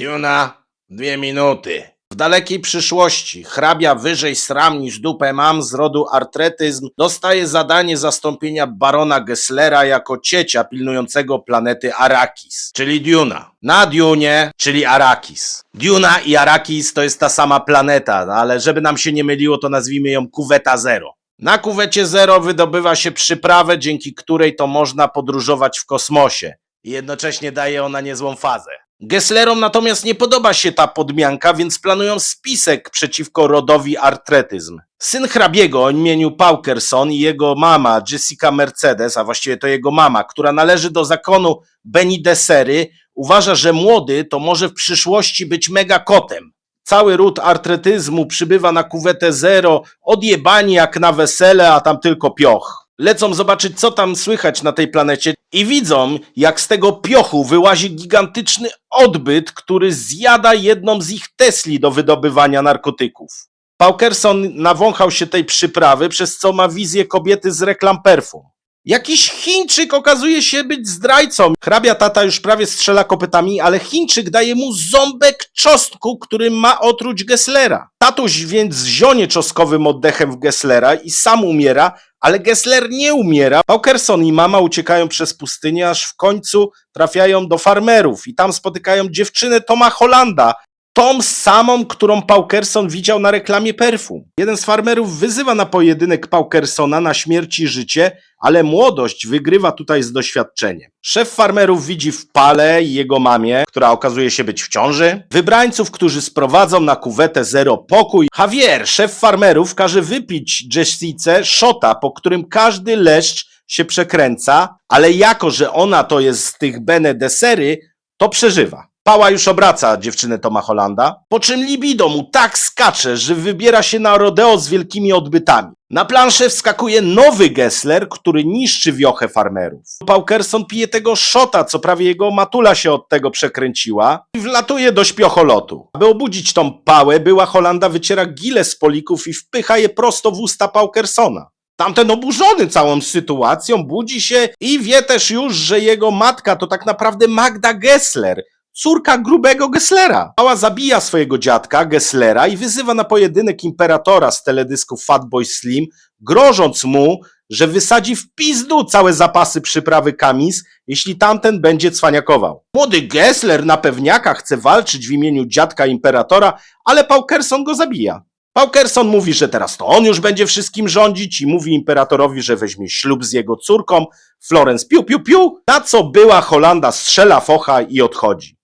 Duna, dwie minuty. W dalekiej przyszłości hrabia wyżej sram niż dupę mam z rodu artretyzm dostaje zadanie zastąpienia barona Gesslera jako ciecia pilnującego planety Arakis, czyli Duna. Na Dunie, czyli Arakis. Duna i Arakis to jest ta sama planeta, ale żeby nam się nie myliło, to nazwijmy ją Kuweta Zero. Na kuwecie Zero wydobywa się przyprawę, dzięki której to można podróżować w kosmosie. I jednocześnie daje ona niezłą fazę. Gesslerom natomiast nie podoba się ta podmianka, więc planują spisek przeciwko rodowi artretyzm. Syn hrabiego o imieniu Paukerson i jego mama Jessica Mercedes, a właściwie to jego mama, która należy do zakonu Beni Dessery, uważa, że młody to może w przyszłości być megakotem. Cały ród artretyzmu przybywa na kuwetę zero, odjebani jak na wesele, a tam tylko pioch. Lecą zobaczyć, co tam słychać na tej planecie i widzą, jak z tego piochu wyłazi gigantyczny odbyt, który zjada jedną z ich Tesli do wydobywania narkotyków. Paukerson nawąchał się tej przyprawy, przez co ma wizję kobiety z reklam perfum. Jakiś Chińczyk okazuje się być zdrajcą. Hrabia tata już prawie strzela kopytami, ale Chińczyk daje mu ząbek czosnku, który ma otruć Gesslera. Tatuś więc zionie czosnkowym oddechem w Gesslera i sam umiera, ale Gessler nie umiera. Paukerson i mama uciekają przez pustynię, aż w końcu trafiają do farmerów i tam spotykają dziewczynę Toma Hollanda, tą samą, którą Paukerson widział na reklamie perfum. Jeden z farmerów wyzywa na pojedynek Paukersona na śmierć i życie, ale młodość wygrywa tutaj z doświadczeniem. Szef farmerów widzi w Pale jego mamie, która okazuje się być w ciąży, wybrańców, którzy sprowadzą na kuwetę zero pokój. Javier, szef farmerów, każe wypić Jessice szota, po którym każdy leszcz się przekręca, ale jako, że ona to jest z tych Bene Dessery, to przeżywa. Pała już obraca dziewczynę Toma Hollanda, po czym libido mu tak skacze, że wybiera się na rodeo z wielkimi odbytami. Na planszę wskakuje nowy Gessler, który niszczy wiochę farmerów. Paukerson pije tego szota, co prawie jego matula się od tego przekręciła i wlatuje do śpiocholotu. Aby obudzić tą pałę, była Holanda wyciera gile z polików i wpycha je prosto w usta Paukersona. Tamten oburzony całą sytuacją budzi się i wie też już, że jego matka to tak naprawdę Magda Gessler, córka grubego Gesslera. Mała zabija swojego dziadka, Gesslera, i wyzywa na pojedynek imperatora z teledysku Fatboy Slim, grożąc mu, że wysadzi w pizdu całe zapasy przyprawy Kamis, jeśli tamten będzie cwaniakował. Młody Gessler na pewniaka chce walczyć w imieniu dziadka imperatora, ale Paukerson go zabija. Paukerson mówi, że teraz to on już będzie wszystkim rządzić i mówi imperatorowi, że weźmie ślub z jego córką, Florence piu piu piu, na co była Holanda strzela focha i odchodzi.